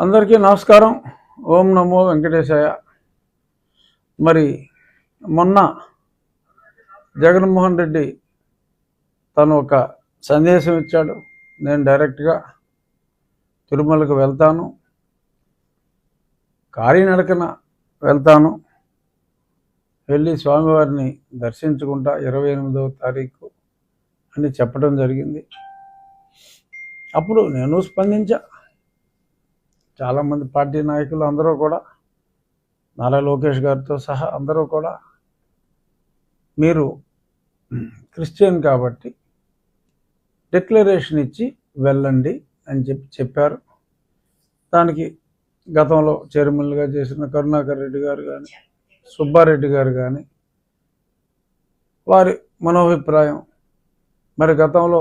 అందరికీ నమస్కారం. ఓం నమో వెంకటేశాయ. మరి మొన్న జగన్మోహన్ రెడ్డి తను ఒక సందేశం ఇచ్చాడు. నేను డైరెక్ట్గా తిరుమలకు వెళ్తాను. కాలినడకన వెళ్తాను. వెళ్ళి స్వామివారిని దర్శించుకుంటా ఇరవై ఎనిమిదవ తారీఖు అని చెప్పడం జరిగింది. అప్పుడు నేను స్పందించా. చాలామంది పార్టీ నాయకులు అందరూ కూడా నారా లోకేష్ గారితో సహా అందరూ కూడా మీరు క్రిస్టియన్ కాబట్టి డిక్లరేషన్ ఇచ్చి వెళ్ళండి అని చెప్పి చెప్పారు. దానికి గతంలో చైర్మన్గా చేసిన కరుణాకర్ రెడ్డి గారు కానీ సుబ్బారెడ్డి గారు కానీ వారి మనోభిప్రాయం. మరి గతంలో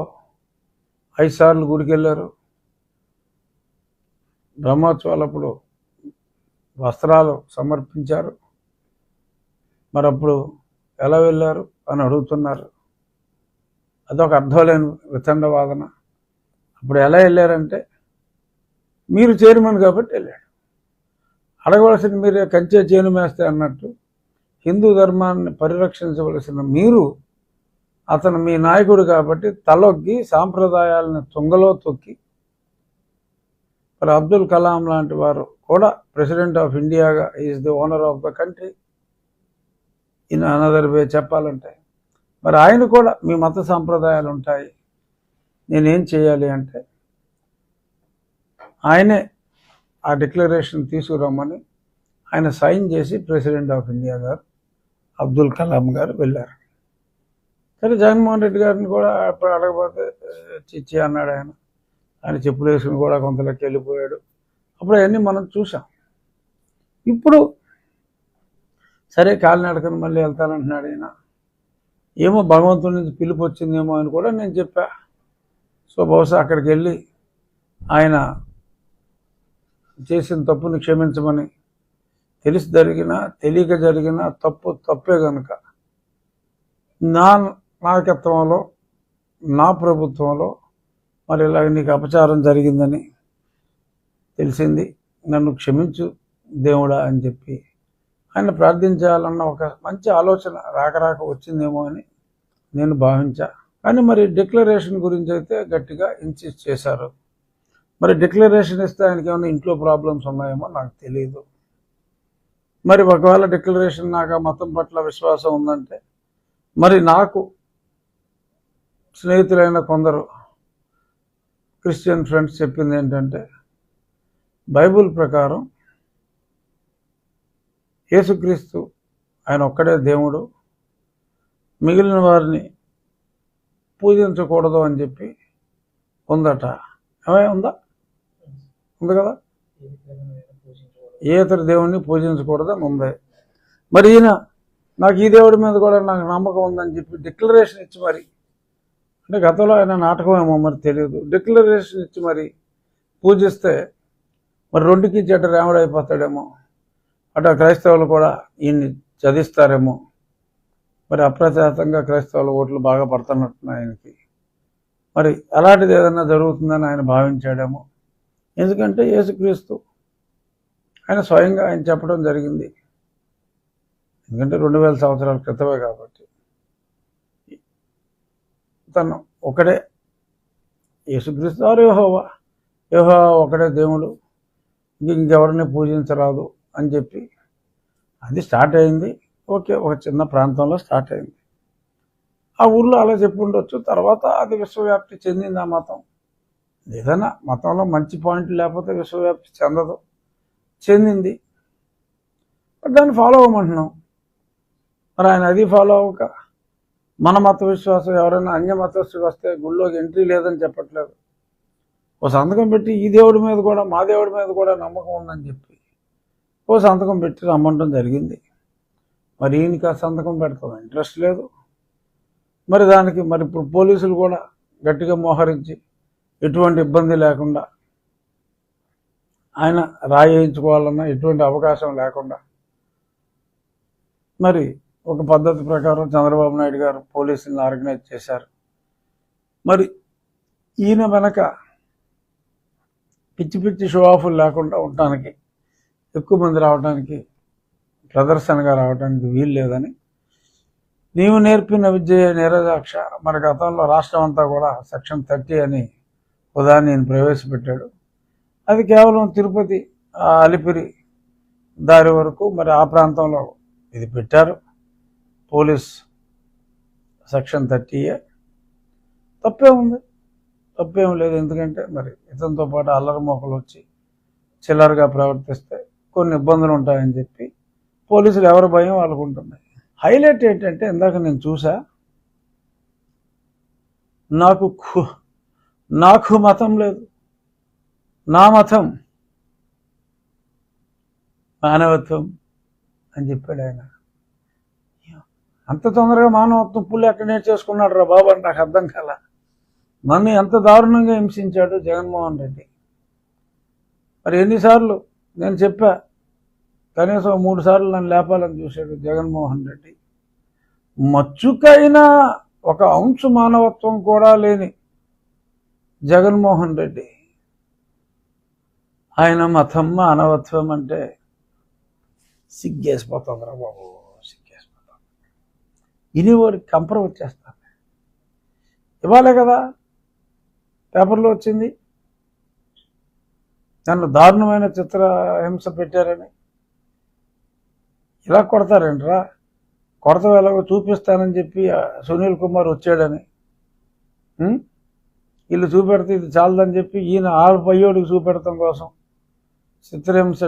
ఐదు సార్లు గుడికి వెళ్ళారు బ్రహ్మోత్సవాలప్పుడు వస్త్రాలు సమర్పించారు. మరి అప్పుడు ఎలా వెళ్ళారు అని అడుగుతున్నారు. అదొక అర్థం లేని వితండ వాదన. అప్పుడు ఎలా వెళ్ళారంటే మీరు చైర్మన్ కాబట్టి వెళ్ళాడు. అడగవలసిన మీరే కంచే చేను మేస్తే అన్నట్టు హిందూ ధర్మాన్ని పరిరక్షించవలసిన మీరు అతను మీ నాయకుడు కాబట్టి తలొగ్గి సాంప్రదాయాలను తుంగలో తొక్కి మరి అబ్దుల్ కలాం లాంటి వారు కూడా president of ఇండియాగా is the owner of the country. In another way చెప్పాలంటే మరి ఆయన కూడా మీ మత సాంప్రదాయాలు ఉంటాయి. నేనేం చేయాలి అంటే ఆయనే ఆ డిక్లరేషన్ తీసుకురమ్మని ఆయన సైన్ చేసి ప్రెసిడెంట్ ఆఫ్ ఇండియా గారు అబ్దుల్ కలాం గారు వెళ్ళారు. సరే జగన్మోహన్ రెడ్డి గారిని కూడా అప్పుడు అడగబోతే చిచ్చి అన్నాడు ఆయన. ఆయన చెప్పులు వేసుకుని కూడా కొంతలోకి వెళ్ళిపోయాడు. అప్పుడు అవన్నీ మనం చూసాం ఇప్పుడు సరే కాలినడకని మళ్ళీ వెళ్తానంటున్నాడు ఆయన ఏమో భగవంతుడి నుంచి పిలుపు వచ్చిందేమో అని కూడా నేను చెప్పా. సో బహుశా అక్కడికి వెళ్ళి ఆయన చేసిన తప్పుని క్షమించమని. తెలిసి జరిగిన తెలియక జరిగిన తప్పు తప్పే కనుక నా నాయకత్వంలో నా ప్రభుత్వంలో మరి ఇలాగ నీకు అపచారం జరిగిందని తెలిసింది. నన్ను క్షమించు దేవుడా అని చెప్పి ఆయన ప్రార్థించాలన్న ఒక మంచి ఆలోచన రాక రాక వచ్చిందేమో అని నేను భావించా. కానీ మరి డిక్లరేషన్ గురించి అయితే గట్టిగా ఇన్సిస్ట్ చేశారు. మరి డిక్లరేషన్ ఇస్తే ఆయనకి ఏమైనా ఇంట్లో ప్రాబ్లమ్స్ ఉన్నాయేమో నాకు తెలియదు మరి ఒకవేళ డిక్లరేషన్ నాకు ఆ మతం పట్ల విశ్వాసం ఉందంటే మరి నాకు స్నేహితులైన కొందరు క్రిస్టియన్ ఫ్రెండ్స్ చెప్పింది ఏంటంటే బైబుల్ ప్రకారం యేసుక్రీస్తు ఆయన ఒక్కడే దేవుడు మిగిలిన వారిని పూజించకూడదు అని చెప్పి ఉందట. ఏమై ఉందా? ఉంది కదా? ఏ ఇతర దేవుణ్ణి పూజించకూడదని ఉంది. మరి ఈయన నాకు ఈ దేవుడి మీద కూడా నాకు నమ్మకం ఉందని చెప్పి డిక్లరేషన్ ఇచ్చి మరి అంటే గతంలో ఆయన నాటకం ఏమో మరి తెలియదు డిక్లరేషన్ ఇచ్చి మరి పూజిస్తే మరి రెండుకి చెడ్డ రాముడు అయిపోతాడేమో. అటు క్రైస్తవులు కూడా ఈయన్ని చదిస్తారేమో మరి అప్రచాతంగా క్రైస్తవుల ఓట్లు బాగా పడుతున్నట్టున్నాయి ఆయనకి. మరి అలాంటిది ఏదైనా జరుగుతుందని ఆయన భావించాడేమో. ఎందుకంటే యేసుక్రీస్తు ఆయన స్వయంగా ఆయన చెప్పడం జరిగింది. ఎందుకంటే రెండు వేల సంవత్సరాల క్రితమే కాబట్టి. తను ఒకడే యేసుక్రీస్తు వారు యోహోవా. యోహోవా ఒకడే దేవుడు. ఇంకెవరిని పూజించరాదు అని చెప్పి అది స్టార్ట్ అయింది. ఓకే ఒక చిన్న ప్రాంతంలో స్టార్ట్ అయింది. ఆ ఊర్లో అలా చెప్పుండొచ్చు తర్వాత అది విశ్వవ్యాప్తి చెందింది ఆ మతం. ఏదైనా మతంలో మంచి పాయింట్ లేకపోతే విశ్వవ్యాప్తి చెందదు. చెందింది. బట్ దాన్ని ఫాలో అవ్వమంటున్నాం. మరి ఆయన అది ఫాలో అవ్వక మన మత విశ్వాసం ఎవరైనా అన్య మతస్థుడు వస్తే గుళ్ళోకి ఎంట్రీ లేదని చెప్పట్లేదు. ఓ సంతకం పెట్టి ఈ దేవుడి మీద కూడా మా దేవుడి మీద కూడా నమ్మకం ఉందని చెప్పి ఓ సంతకం పెట్టి రమ్మంటం జరిగింది. మరి ఈయనకి ఆ సంతకం పెడతాం ఇంట్రెస్ట్ లేదు. మరి దానికి మరి ఇప్పుడు పోలీసులు కూడా గట్టిగా మోహరించి ఎటువంటి ఇబ్బంది లేకుండా ఆయన రాయించుకోవాలన్నా ఎటువంటి అవకాశం లేకుండా మరి ఒక పద్ధతి ప్రకారం చంద్రబాబు నాయుడు గారు పోలీసులను ఆర్గనైజ్ చేశారు. మరి ఈయన వెనక పిచ్చి పిచ్చి షో ఆఫ్లు లేకుండా ఉండటానికి ఎక్కువ మంది రావడానికి ప్రదర్శనగా రావడానికి వీలు లేదని నీవు నేర్పిన విద్య నీరజాక్ష మన గతంలో రాష్ట్రం అంతా కూడా సెక్షన్ థర్టీ అని ఉదాహరణ నేను ప్రవేశపెట్టాడు. అది కేవలం తిరుపతి అలిపిరి దారి వరకు మరి ఆ ప్రాంతంలో ఇది పెట్టారు. పోలీస్ సెక్షన్ థర్టీ తప్పే ఉంది. తప్పేం లేదు. ఎందుకంటే మరి ఇతనితో పాటు అల్లరి మొక్కలు వచ్చి చిల్లరగా ప్రవర్తిస్తే కొన్ని ఇబ్బందులు ఉంటాయని చెప్పి పోలీసులు ఎవరి భయం వాళ్ళకు ఉంటుంది. హైలైట్ ఏంటంటే ఇందాక నేను చూసా నాకు నాకు మతం లేదు. నా మతం మానవత్వం అని చెప్పాడు ఆయన. అంత తొందరగా మానవత్వం తుప్పులు ఎక్కడ నేర్చేసుకున్నాడు రా బాబు అని నాకు అర్థం కాల. నన్ను ఎంత దారుణంగా హింసించాడు జగన్మోహన్ రెడ్డి. మరి ఎన్నిసార్లు నేను చెప్పా కనీసం మూడు సార్లు నన్ను లేపాలని చూశాడు జగన్మోహన్ రెడ్డి. మచ్చుకైనా ఒక అంశు మానవత్వం కూడా లేని జగన్మోహన్ రెడ్డి. ఆయన మతం మానవత్వం అంటే సిగ్గేసిపోతుందిరా బాబు. ఇని వాడికి కంపర వచ్చేస్తాను ఇవ్వాలే కదా. పేపర్లో వచ్చింది. నన్ను దారుణమైన చిత్ర హింస పెట్టారని. ఇలా కొడతారంటరా? కొడత ఎలాగో చూపిస్తానని చెప్పి సునీల్ కుమార్ వచ్చాడని. వీళ్ళు చూపెడితే ఇది చాలదని చెప్పి ఈయన ఆరు పయ్యోడికి చూపెడతాం కోసం. చిత్రహింస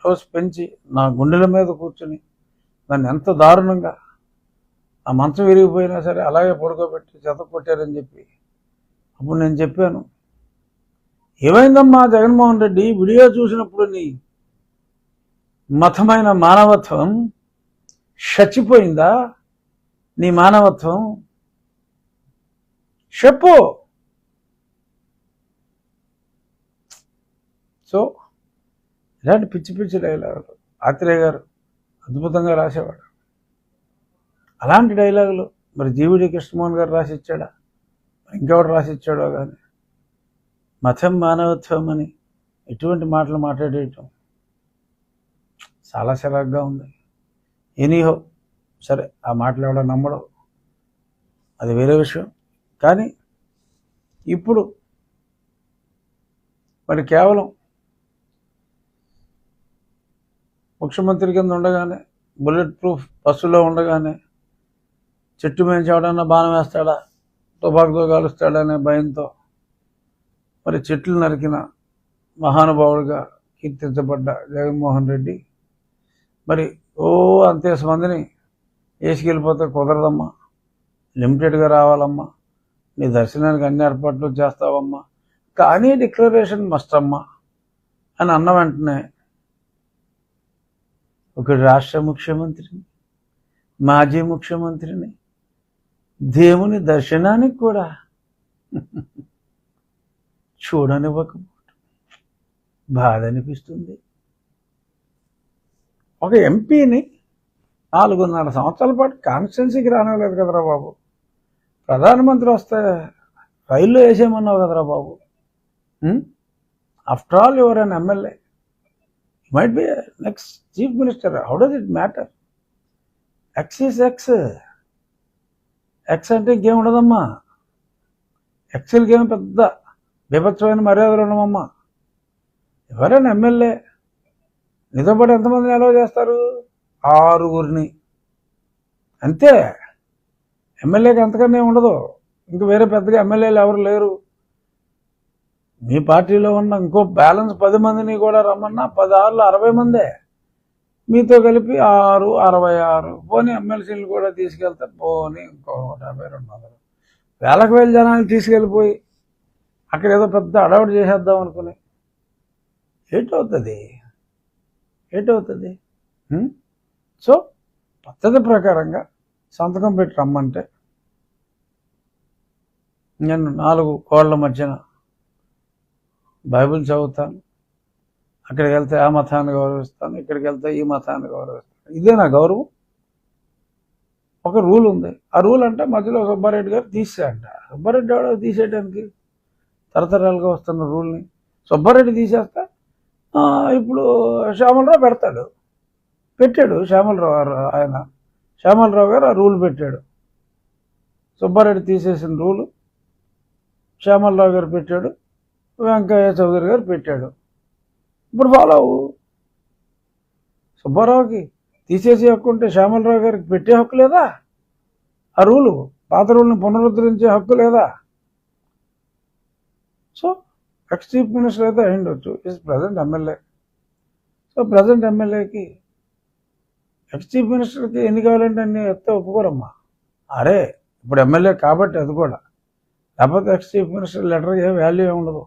డోస్ పెంచి నా గుండెల మీద కూర్చుని. నన్ను ఎంత దారుణంగా ఆ మంచం విరిగిపోయినా సరే అలాగే పడుకోబెట్టి చెత కొట్టారని చెప్పి అప్పుడు నేను చెప్పాను. ఏమైందమ్మా జగన్మోహన్ రెడ్డి? వీడియో చూసినప్పుడు నీ మతమైన మానవత్వం చచ్చిపోయిందా? నీ మానవత్వం? చెప్పు. సో ఇలాంటి పిచ్చి పిచ్చి డైలాగులు ఆత్రేయ గారు అద్భుతంగా రాసేవాడు. అలాంటి డైలాగులు. మరి జీవిడి కృష్ణమోహన్ గారు రాసిచ్చాడా? మరి ఇంకెవడు రాసి ఇచ్చాడో కానీ మతం మానవత్వం అని ఎటువంటి మాటలు మాట్లాడేయటం చాలా చిరాగ్గా ఉంది. ఎనీహో సరే ఆ మాటలు ఎవడో నమ్మడం. అది వేరే విషయం. కానీ ఇప్పుడు మరి కేవలం ముఖ్యమంత్రి కింద ఉండగానే బుల్లెట్ ప్రూఫ్ బస్సులో ఉండగానే చెట్టు మీద ఎవడన్నా బాణం వేస్తాడా? తుపాకుతో కాలుస్తాడనే భయంతో. మరి చెట్లు నరికిన మహానుభావుడిగా కీర్తించబడ్డ జగన్మోహన్ రెడ్డి. మరి ఓ అంతేసి మందిని వేసుకెళ్ళిపోతే కుదరదమ్మా. లిమిటెడ్గా రావాలమ్మా. నీ దర్శనానికి అన్ని ఏర్పాట్లు చేస్తావమ్మా. కానీ డిక్లరేషన్ మస్ట్ అమ్మా అని అన్న వెంటనే ఒక రాష్ట్ర ముఖ్యమంత్రిని మాజీ ముఖ్యమంత్రిని దేవుని దర్శనానికి కూడా చూడనివ్వకపోవటం బాధ అనిపిస్తుంది ఒక ఎంపీని నాలుగున్నర సంవత్సరాల పాటు కాన్స్టిట్యున్సీకి రానివ్వలేదు కదరా బాబు. ప్రధానమంత్రి వస్తే రైల్లో వేసేయమన్నావు కదరా బాబు. After all your an MLA might be next chief minister how does it matter ex is ex ex అంటే ఇంకేం ఉండదమ్మా. ఎక్స్ఎల్కి ఏమి పెద్ద బీభత్సమైన మర్యాదలు ఉండమమ్మా ఎవరైనా ఎమ్మెల్యే నీతో పాటు ఎంతమందిని అలవ్ చేస్తారు? ఆరుగురిని. అంతే. ఎమ్మెల్యేకి అంతకన్నా ఉండదు. ఇంక వేరే పెద్దగా ఎమ్మెల్యేలు ఎవరు లేరు. మీ పార్టీలో ఉన్న ఇంకో బ్యాలెన్స్ పది మందిని కూడా రమ్మన్నా పదహారులో అరవై మందే. మీతో కలిపి ఆరు అరవై ఆరు. పోనీ ఎమ్మెల్సీలు కూడా తీసుకెళ్తే పోనీ ఇంకో నూట యాభై రెండు వందలు. వేలకు వేల జనాన్ని తీసుకెళ్ళిపోయి అక్కడ ఏదో పెద్ద అడవుడు చేసేద్దాం అనుకుని. ఏటవుతుంది? ఏటవుతుంది? సో పద్ధతి ప్రకారంగా సంతకం పెట్టి రమ్మంటే నేను నాలుగు కోళ్ళ మధ్యన బైబిల్ చదువుతాను. అక్కడికి వెళ్తే ఆ మతాన్ని గౌరవిస్తాను ఇక్కడికి వెళ్తే ఈ మతాన్ని గౌరవిస్తాను. ఇదే నా గౌరవం. ఒక రూల్ ఉంది. ఆ రూల్ అంటే మధ్యలో సుబ్బారెడ్డి గారు తీసేయంట సుబ్బారెడ్డి ఎవడో తీసేయడానికి తరతరాలుగా వస్తున్న రూల్ని. సుబ్బారెడ్డి తీసేస్తా ఇప్పుడు శ్యామలరావు పెడతాడు. పెట్టాడు శ్యామలరావు గారు ఆయన. శ్యామలరావు గారు ఆ రూల్ పెట్టాడు. సుబ్బారెడ్డి తీసేసిన రూలు శ్యామలరావు గారు పెట్టాడు వెంకయ్య చౌదరి గారు పెట్టాడు. ఇప్పుడు ఫాలో అవ్వు. సుబ్బారావుకి తీసేసే హక్కు ఉంటే శ్యామలరావు గారికి పెట్టే హక్కు లేదా? ఆ రూలు పాత రూల్ని పునరుద్ధరించే హక్కు లేదా? సో ఎక్స్ చీఫ్ మినిస్టర్ అయితే అయ్యుండొచ్చు. Is present MLA. So present ఎమ్మెల్యేకి ఎక్స్ చీఫ్ మినిస్టర్కి ఎన్ని కావాలంటే అన్ని ఎత్తే ఒప్పుకోరమ్మా. అరే ఇప్పుడు ఎమ్మెల్యే కాబట్టి అది కూడా. లేకపోతే ఎక్స్ చీఫ్ మినిస్టర్ లెటర్ ఏ వాల్యూ ఉండదు